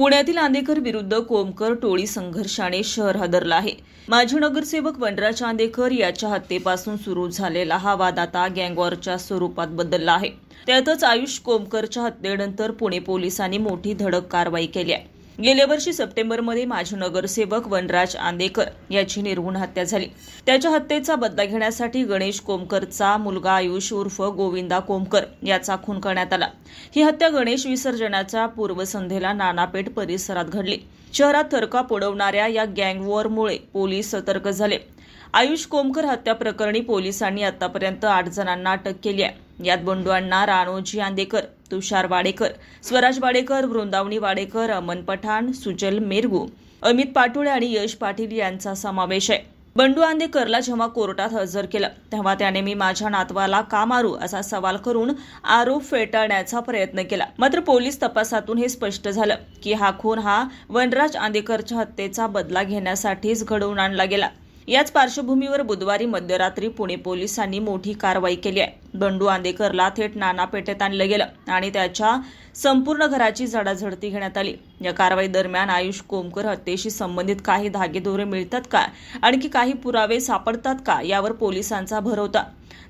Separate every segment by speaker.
Speaker 1: पुण्यातील आंदेकर विरुद्ध कोमकर टोळी संघर्षाने शहर हादरलं आहे. माजी नगरसेवक वनराज आंदेकर याच्या हत्येपासून सुरू झालेला हा वाद आता गँगवॉरच्या स्वरूपात बदलला आहे. त्यातच आयुष कोमकरच्या हत्येनंतर पुणे पोलिसांनी मोठी धडक कारवाई केली आहे. गेल्या वर्षी सप्टेंबरमध्ये माजी नगरसेवक वनराज आंदेकर याची निर्गुण हत्या झाली. त्याच्या हत्येचा बदला घेण्यासाठी गणेश कोमकरचा मुलगा आयुष उर्फ गोविंदा कोमकर याचा खून करण्यात आला. ही हत्या गणेश विसर्जनाच्या पूर्वसंध्येला नानापेठ परिसरात घडली. शहरात थरका पुडवणाऱ्या या गँगवॉरमुळे पोलीस सतर्क झाले. आयुष कोमकर हत्या प्रकरणी पोलिसांनी आतापर्यंत आठ जणांना अटक केली आहे. यात बंडू अण्णा राणोजी आंदेकर तुषार वाडेकर स्वराज वाडेकर वृंदावनी वाडेकर अमन पठाण सुजल मेरगू अमित पाटोळे आणि यश पाटील यांचा समावेश आहे. बंडू आंदेकरला जेव्हा कोर्टात हजर केलं तेव्हा त्याने मी माझ्या नातवाला का मारू असा सवाल करून आरोप फेटाळण्याचा प्रयत्न केला. मात्र पोलीस तपासातून हे स्पष्ट झालं की हा खून हा वनराज आंदेकरच्या हत्येचा बदला घेण्यासाठीच घडवून आणला गेला. याच पार्श्वभूमीवर बुधवारी मध्यरात्री पुणे पोलिसांनी मोठी कारवाई केली आहे. बंडू आंदेकरला थेट नाना पेठेत आणलं गेलं आणि त्याच्या संपूर्ण घराची झडाझडती घेण्यात आली. या कारवाई दरम्यान आयुष कोमकर हत्येशी संबंधित काही धागेदोरे मिळतात का? आणखी काही पुरावे सापडतात का? यावर पोलिसांचा भर होता.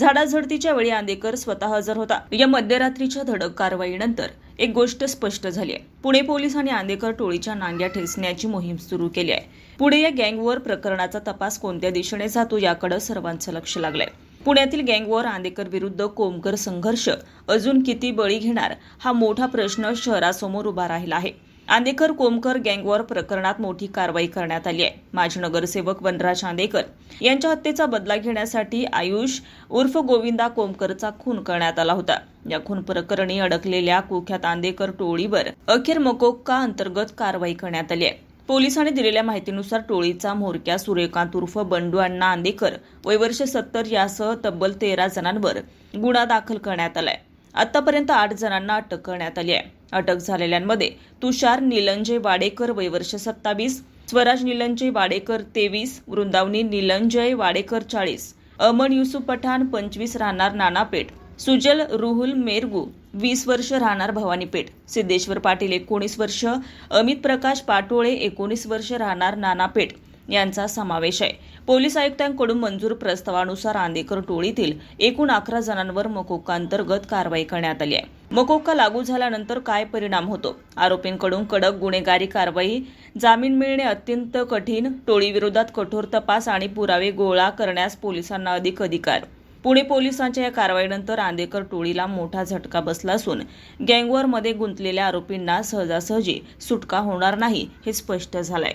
Speaker 1: झाडाझडतीच्या वेळी आंदेकर स्वतः हजर होता. या मध्यरात्रीच्या धडक कारवाईनंतर एक गोष्ट स्पष्ट झाली आहे. पुणे पोलिसांनी आंदेकर टोळीच्या नांग्या ठेचण्याची मोहीम सुरू केली आहे. पुढे या गँगवर प्रकरणाचा तपास कोणत्या दिशेने जातो याकडे सर्वांचं लक्ष लागलंय. पुण्यातील गँगवॉर आंदेकर विरुद्ध कोमकर संघर्ष अजून किती बळी घेणार हा मोठा प्रश्न शहरासमोर उभा राहिला आहे. आंदेकर कोमकर गँगवॉर प्रकरणात मोठी कारवाई करण्यात आली आहे. माजी नगरसेवक वनराज आंदेकर यांच्या हत्येचा बदला घेण्यासाठी आयुष उर्फ गोविंदा कोमकरचा खून करण्यात आला होता. या खून प्रकरणी अडकलेल्या कुख्यात आंदेकर टोळीवर अखेर मकोक्का अंतर्गत कारवाई करण्यात आली आहे. पोलिसांनी दिलेल्या माहितीनुसार टोळीचा म्होरक्या सूर्यकांत उर्फ बंडू अण्णा आंदेकर वयवर्ष सत्तर यासह तब्बल तेरा जणांवर गुन्हा दाखल करण्यात आलाय. आतापर्यंत आठ जणांना अटक करण्यात आली आहे. अटक झालेल्यांमध्ये तुषार निलंजय वाडेकर वयवर्ष सत्तावीस स्वराज निलंजय वाडेकर तेवीस वृंदावनी निलंजय वाडेकर चाळीस अमन युसुफ पठाण पंचवीस राहणार नानापेठ सुजल रुहुल मेरगू वीस वर्ष राहणार भवानीपेठ सिद्धेश्वर पाटील एकोणीस वर्ष अमित प्रकाश पाटोळे एकोणीस वर्ष राहणार नानापेठ यांचा समावेश आहे. पोलीस आयुक्तांकडून मंजूर प्रस्तावानुसार आंदेकर टोळीतील एकूण अकरा जणांवर मकोकांतर्गत कारवाई करण्यात आली आहे. मकोका लागू झाल्यानंतर काय परिणाम होतो? आरोपींकडून कडक गुन्हेगारी कारवाई जामीन मिळणे अत्यंत कठीण टोळीविरोधात कठोर तपास आणि पुरावे गोळा करण्यास पोलिसांना अधिक अधिकार. पुणे पोलिसांच्या या कारवाईनंतर आंदेकर टोळीला मोठा झटका बसला असून गँगवॉरमध्ये गुंतलेल्या आरोपींना सहजासहजी सुटका होणार नाही हे स्पष्ट झालंय.